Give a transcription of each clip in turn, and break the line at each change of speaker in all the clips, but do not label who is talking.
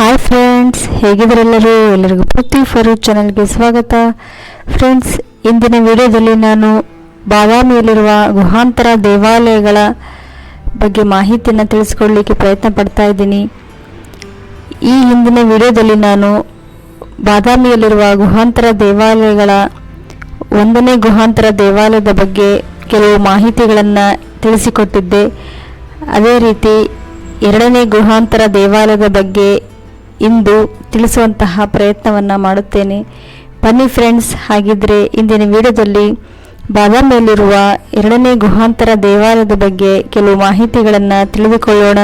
Hi friends ಹೇಗಿದ್ರೆಲ್ಲರೂ ಎಲ್ಲರಿಗೂ ಪೃಥ್ವಿ ಫರೂಕ್ ಚಾನಲ್ಗೆ ಸ್ವಾಗತ. ಫ್ರೆಂಡ್ಸ್ ಇಂದಿನ ವಿಡಿಯೋದಲ್ಲಿ ನಾನು ಬಾದಾಮಿಯಲ್ಲಿರುವ ಗುಹಾಂತರ ದೇವಾಲಯಗಳ ಬಗ್ಗೆ ಮಾಹಿತಿಯನ್ನು ತಿಳಿಸ್ಕೊಳ್ಳಿಕ್ಕೆ ಪ್ರಯತ್ನ ಪಡ್ತಾ ಇದ್ದೀನಿ. ಈ ಹಿಂದಿನ ವಿಡಿಯೋದಲ್ಲಿ ನಾನು ಬಾದಾಮಿಯಲ್ಲಿರುವ ಗುಹಾಂತರ ದೇವಾಲಯಗಳ ಒಂದನೇ ಗುಹಾಂತರ ದೇವಾಲಯದ ಬಗ್ಗೆ ಕೆಲವು ಮಾಹಿತಿಗಳನ್ನು ತಿಳಿಸಿಕೊಟ್ಟಿದ್ದೆ. ಅದೇ ರೀತಿ ಎರಡನೇ ಗುಹಾಂತರ ದೇವಾಲಯದ ಬಗ್ಗೆ ಇಂದು ತಿಳಿಸುವಂತಹ ಪ್ರಯತ್ನವನ್ನು ಮಾಡುತ್ತೇನೆ. ಬನ್ನಿ ಫ್ರೆಂಡ್ಸ್ ಹಾಗಿದ್ರೆ ಇಂದಿನ ವಿಡಿಯೋದಲ್ಲಿ ಬಾದಾಮಿಯಲ್ಲಿರುವ ಎರಡನೇ ಗುಹಾಂತರ ದೇವಾಲಯದ ಬಗ್ಗೆ ಕೆಲವು ಮಾಹಿತಿಗಳನ್ನು ತಿಳಿದುಕೊಳ್ಳೋಣ.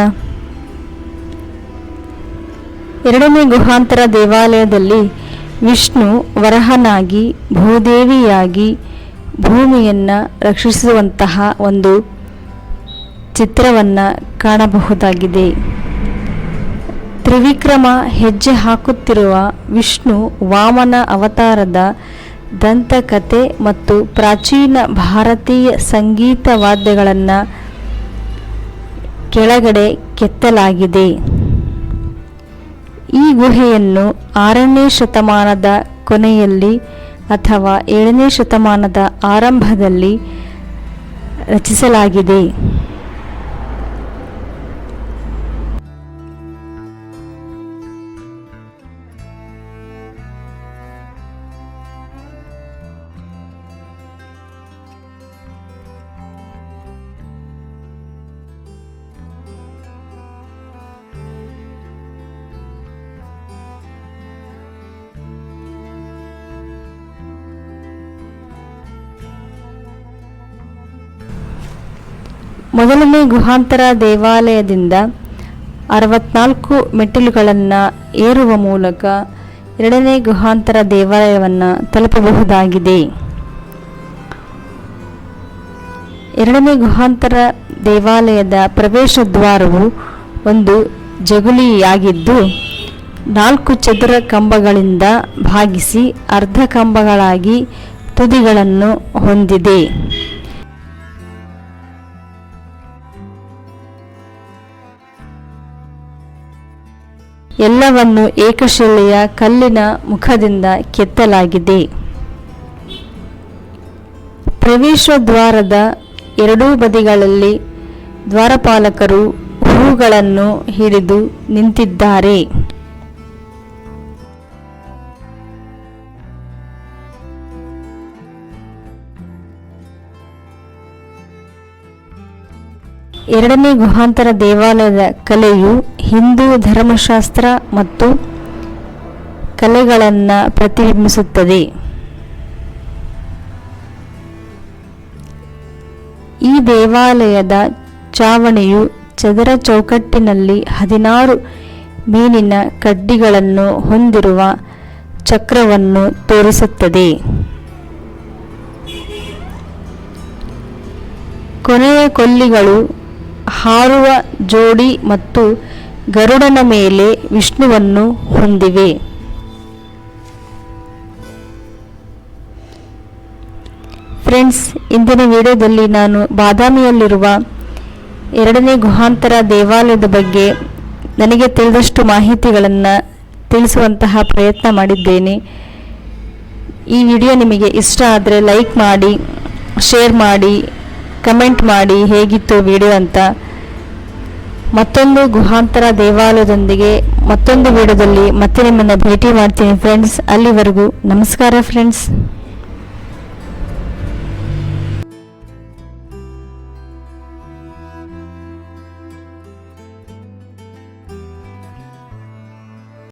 ಎರಡನೇ ಗುಹಾಂತರ ದೇವಾಲಯದಲ್ಲಿ ವಿಷ್ಣು ವರಹನಾಗಿ, ಭೂದೇವಿಯಾಗಿ ಭೂಮಿಯನ್ನು ರಕ್ಷಿಸುವಂತಹ ಒಂದು ಚಿತ್ರವನ್ನು ಕಾಣಬಹುದಾಗಿದೆ. ತ್ರಿವಿಕ್ರಮ ಹೆಜ್ಜೆ ಹಾಕುತ್ತಿರುವ ವಿಷ್ಣು ವಾಮನ ಅವತಾರದ ದಂತಕಥೆ ಮತ್ತು ಪ್ರಾಚೀನ ಭಾರತೀಯ ಸಂಗೀತ ವಾದ್ಯಗಳನ್ನು ಕೆಳಗಡೆ ಕೆತ್ತಲಾಗಿದೆ. ಈ ಗುಹೆಯನ್ನು ಆರನೇ ಶತಮಾನದ ಕೊನೆಯಲ್ಲಿ ಅಥವಾ ಏಳನೇ ಶತಮಾನದ ಆರಂಭದಲ್ಲಿ ರಚಿಸಲಾಗಿದೆ. ಮೊದಲನೇ ಗುಹಾಂತರ ದೇವಾಲಯದಿಂದ ಅರವತ್ನಾಲ್ಕು ಮೆಟ್ಟಿಲುಗಳನ್ನು ಏರುವ ಮೂಲಕ ಎರಡನೇ ಗುಹಾಂತರ ದೇವಾಲಯವನ್ನು ತಲುಪಬಹುದಾಗಿದೆ. ಎರಡನೇ ಗುಹಾಂತರ ದೇವಾಲಯದ ಪ್ರವೇಶ ದ್ವಾರವು ಒಂದು ಜಗುಲಿಯಾಗಿದ್ದು, ನಾಲ್ಕು ಚದುರ ಕಂಬಗಳಿಂದ ಭಾಗಿಸಿ ಅರ್ಧ ಕಂಬಗಳಾಗಿ ತುದಿಗಳನ್ನು ಹೊಂದಿದೆ. ಎಲ್ಲವನ್ನು ಏಕಶಿಲೆಯ ಕಲ್ಲಿನ ಮುಖದಿಂದ ಕೆತ್ತಲಾಗಿದೆ. ಪ್ರವೇಶ ದ್ವಾರದ ಎರಡೂ ಬದಿಗಳಲ್ಲಿ ದ್ವಾರಪಾಲಕರು ಹೂಗಳನ್ನು ಹಿಡಿದು ನಿಂತಿದ್ದಾರೆ. ಎರಡನೇ ಗುಹಾಂತರ ದೇವಾಲಯದ ಕಲೆಯು ಹಿಂದೂ ಧರ್ಮಶಾಸ್ತ್ರ ಮತ್ತು ಕಲೆಗಳನ್ನು ಪ್ರತಿಬಿಂಬಿಸುತ್ತದೆ. ಈ ದೇವಾಲಯದ ಚಾವಣಿಯು ಚದರ ಚೌಕಟ್ಟಿನಲ್ಲಿ ಹದಿನಾರು ಮೀನಿನ ಕಡ್ಡಿಗಳನ್ನು ಹೊಂದಿರುವ ಚಕ್ರವನ್ನು ತೋರಿಸುತ್ತದೆ. ಕೊನೆಯ ಕೊಲ್ಲಿಗಳು ಹಾರುವ ಜೋಡಿ ಮತ್ತು ಗರುಡನ ಮೇಲೆ ವಿಷ್ಣುವನ್ನು ಹೊಂದಿವೆ. ಫ್ರೆಂಡ್ಸ್ ಇಂದಿನ ವಿಡಿಯೋದಲ್ಲಿ ನಾನು ಬಾದಾಮಿಯಲ್ಲಿರುವ ಎರಡನೇ ಗುಹಾಂತರ ದೇವಾಲಯದ ಬಗ್ಗೆ ನನಗೆ ತಿಳಿದಷ್ಟು ಮಾಹಿತಿಗಳನ್ನು ತಿಳಿಸುವಂತಹ ಪ್ರಯತ್ನ ಮಾಡಿದ್ದೇನೆ. ಈ ವಿಡಿಯೋ ನಿಮಗೆ ಇಷ್ಟ ಆದರೆ ಲೈಕ್ ಮಾಡಿ, ಶೇರ್ ಮಾಡಿ ಕಮೆಂಟ್ ಮಾಡಿ ಹೇಗಿತ್ತು ವಿಡಿಯೋ ಅಂತ ಮತ್ತೊಂದು ಗುಹಾಂತರ ದೇವಾಲಯದೊಂದಿಗೆ ಮತ್ತೊಂದು ವಿಡಿಯೋದಲ್ಲಿ ಮತ್ತೆ ನಿಮ್ಮನ್ನು ಭೇಟಿ ಮಾಡ್ತೀನಿ ಫ್ರೆಂಡ್ಸ್ ಅಲ್ಲಿವರೆಗೂ ನಮಸ್ಕಾರ ಫ್ರೆಂಡ್ಸ್